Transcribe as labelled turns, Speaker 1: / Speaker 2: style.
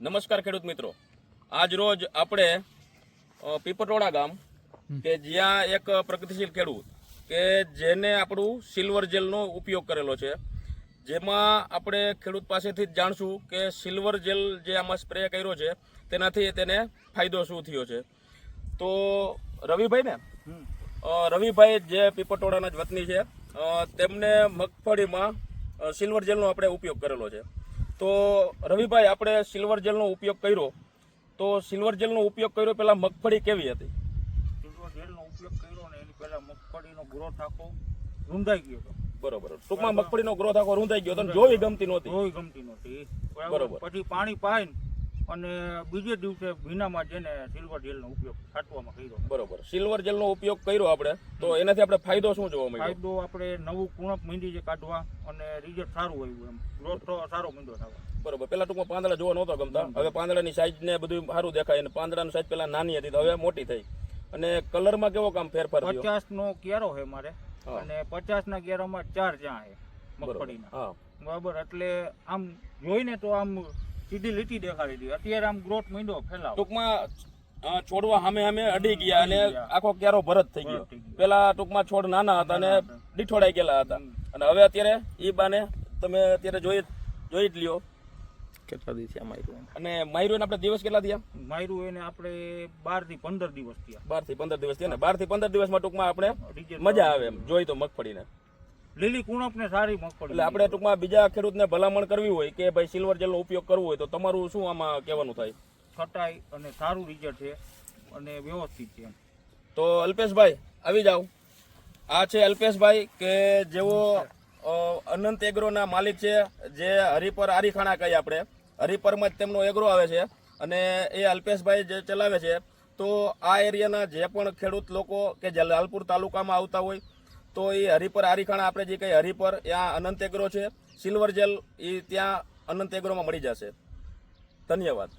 Speaker 1: નમસ્કાર ખેડૂત મિત્રો. આજ રોજ આપણે પીપટોળા ગામ કે જ્યાં એક પ્રગતિશીલ ખેડૂત કે જેને આપણું સિલ્વર જેલનો ઉપયોગ કરેલો છે, જેમાં આપણે ખેડૂત પાસેથી જ જાણશું કે સિલ્વર જેલ જે આમાં સ્પ્રે કર્યો છે, તેનાથી તેને ફાયદો શું થયો છે. તો રવિભાઈ ને? રવિભાઈ જે પીપટોડાના જ વતની છે તેમને મગફળીમાં સિલ્વર જેલનો આપણે ઉપયોગ કરેલો છે. તો રવિભાઈ આપણે સિલ્વર જેલનો ઉપયોગ કર્યો. તો સિલ્વર જેલનો ઉપયોગ કર્યો પહેલાં મગફળી કેવી હતી?
Speaker 2: સિલ્વર જેલનો ઉપયોગ કર્યો ને એની પહેલાં મગફળીનો ગ્રોથ આખો રૂંધાઈ ગયો હતો.
Speaker 1: બરોબર. ટૂંકમાં મગફળીનો ગ્રોથ આખો રૂંધાઈ ગયો હતો જોવી ગમતી નહોતી.
Speaker 2: કોઈ ગમતી નહોતી.
Speaker 1: બરોબર.
Speaker 2: પછી પાણી પાઈને અને બીજે દિવસે ભીનામાં જઈને સિલ્વર જેલનો ઉપયોગ છાંટવામાં કર્યો.
Speaker 1: બરોબર. સિલ્વર જેલનો ઉપયોગ કર્યો આપણે. તો એનાથી આપણે ફાયદો શું જોવા મળ્યો?
Speaker 2: ફાયદો આપણે નવું કુણપ મીંડી છે કાઢવા અને રિઝલ્ટ સારું આવ્યું એમ. ગ્રોથ સારો મીંડો થવા.
Speaker 1: બરોબર. પેલા ટૂંકમાં પાંદડા જોવા નહોતા ગમતા. હવે પાંદડાની સાઈઝ ને બધું સારું દેખાય અને પાંદડાની સાઈઝ પેલા નાની હતી તો હવે મોટી થઈ. અને કલરમાં કેવો કામ ફેરફાર
Speaker 2: પચાસ નો ક્યારો છે મારે. અને પચાસ ના ક્યારામાં ચાર જ્યાં છે મગફળીના. બરાબર. એટલે આમ જોઈને તો આમ સીધી લીટી દેખાડી દી અત્યારે આમ ગ્રોથ મીંડો ફેલાવ.
Speaker 1: ટૂંકમાં છોડવા સામે સામે અડી ગયા અને આખો ક્યારો ભરત થઈ ગયો.
Speaker 2: ભરત થઈ ગયો.
Speaker 1: પેલા ટૂંકમાં છોડ નાના હતા અને ડીઠોડાઈ ગયેલા હતા. અને હવે અત્યારે એ બાને તમે અત્યારે જોઈ જોઈ જ લ્યો.
Speaker 3: કેટલા દિવસ થયા માયરું
Speaker 1: અને માયરું આપણે દિવસ કેટલા થયા?
Speaker 2: માયરું એને આપણે બારથી પંદર દિવસ થયા.
Speaker 1: બારથી પંદર દિવસ થયા ને? બારથી પંદર દિવસમાં ટૂંકમાં આપણે મજા આવે એમ. જોઈ તો મગફળીને.
Speaker 2: લીલી કુણપ ને સારી મગફળી
Speaker 1: એટલે આપણે ટૂંકમાં બીજા ખેડૂતને ભલામણ કરવી હોય કે ભાઈ સિલ્વર જેલનો ઉપયોગ કરવો હોય તો તમારું શું આમાં કહેવાનું થાય?
Speaker 2: છટાઈ અને સારું રિઝલ્ટ છે અને વ્યવસ્થિત છે.
Speaker 1: તો અલ્પેશભાઈ આવી જાઓ. આ છે અલ્પેશભાઈ કે જેઓ અનંત એગ્રોના માલિક છે જે હરિપર આરીખાણા કહીએ આપણે. હરિપરમાં જ તેમનો એગ્રો આવે છે અને એ અલ્પેશભાઈ જે ચલાવે છે તો આ એરિયાના જે પણ ખેડૂત લોકો કે જે લાલપુર તાલુકામાં આવતા હોય તો એ હરિપર આરીખાણા આપણે જે કંઈ હરિપર ત્યાં અનંત એગ્રો છે. સિલ્વર જેલ, એ ત્યાં અનંત એગ્રોમાં મળી જશે. ધન્યવાદ.